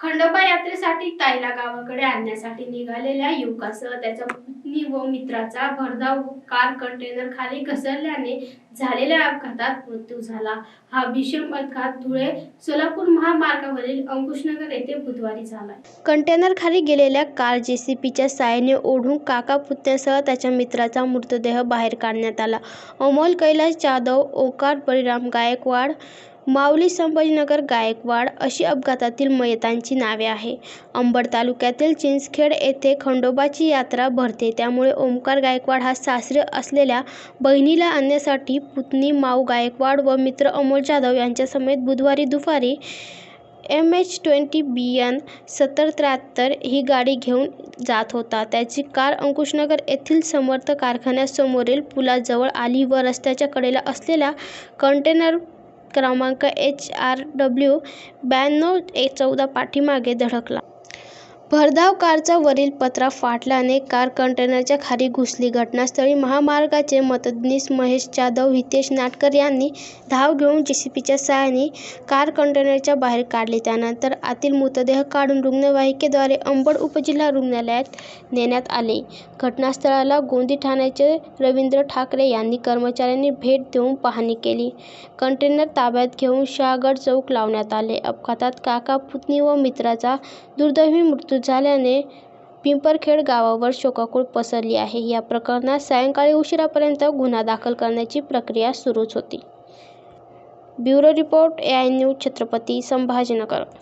खंडोबा यात्रेसाठी ताईला गावाकडे आणण्यासाठी निघालेल्या युवकासह त्याच्या पत्नी व मित्राचा भरधाव कार कंटेनर खाली घसरल्याने झालेल्या अपघातात मृत्यू झाला. हा भीषण अपघात धुळे सोलापूर महामार्गावरील अंकुशनगर येथे बुधवारी झाला कंटेनर खाली गेलेल्या कार जेसीपीच्या साहाय्याने ओढून काका पुत्यासह त्याच्या मित्राचा मृतदेह बाहेर काढण्यात आला. अमोल कैलास जाधव ओकार बळीराम गायकवाड माऊली संभाजीनगर गायकवाड अशी अपघातातील मयतांची नावे आहे. अंबड तालुक्यातील चिंचखेड येथे खंडोबाची यात्रा भरते. त्यामुळे ओमकार गायकवाड हा सासरे असलेल्या बहिणीला आणण्यासाठी पुतणी माऊ गायकवाड व मित्र अमोल जाधव यांच्यासमेत बुधवारी दुपारी M H twenty B N सत्तर त्र्याहत्तर ही गाडी घेऊन जात होता. त्याची कार अंकुशनगर येथील समर्थ कारखान्यासमोरील पुलाजवळ आली व रस्त्याच्या कडेला असलेल्या कंटेनर क्रमांक एच आर डब्ल्यू ब्याण्णव एक चौदा पाठीमागे धडकला. भरधाव कारचा वरील पत्रा फाटल्याने कार कंटेनरच्या खाली घुसली. घटनास्थळी महामार्गाचे मदतनीस महेश जाधव हितेश नाटकर यांनी धाव घेऊन जेसीपीच्या सहाय्याने कार कंटेनरच्या बाहेर काढले. त्यानंतर आतील मृतदेह काढून रुग्णवाहिकेद्वारे अंबड उपजिल्हा रुग्णालयात नेण्यात आले. घटनास्थळाला गोंदी ठाण्याचे रवींद्र ठाकरे यांनी कर्मचाऱ्यांनी भेट देऊन पाहणी केली. कंटेनर ताब्यात घेऊन शहागड चौक लावण्यात आले. अपघातात काका पुतणी व मित्राचा दुर्दैवी मृत्यू झाल्याने पिंपरखेड गावावर शोकाकुळ पसरली आहे. या प्रकरणात सायंकाळी उशिरापर्यंत गुन्हा दाखल करण्याची प्रक्रिया सुरूच होती. Bureau report A I news Chhatrapati Sambhajinagar.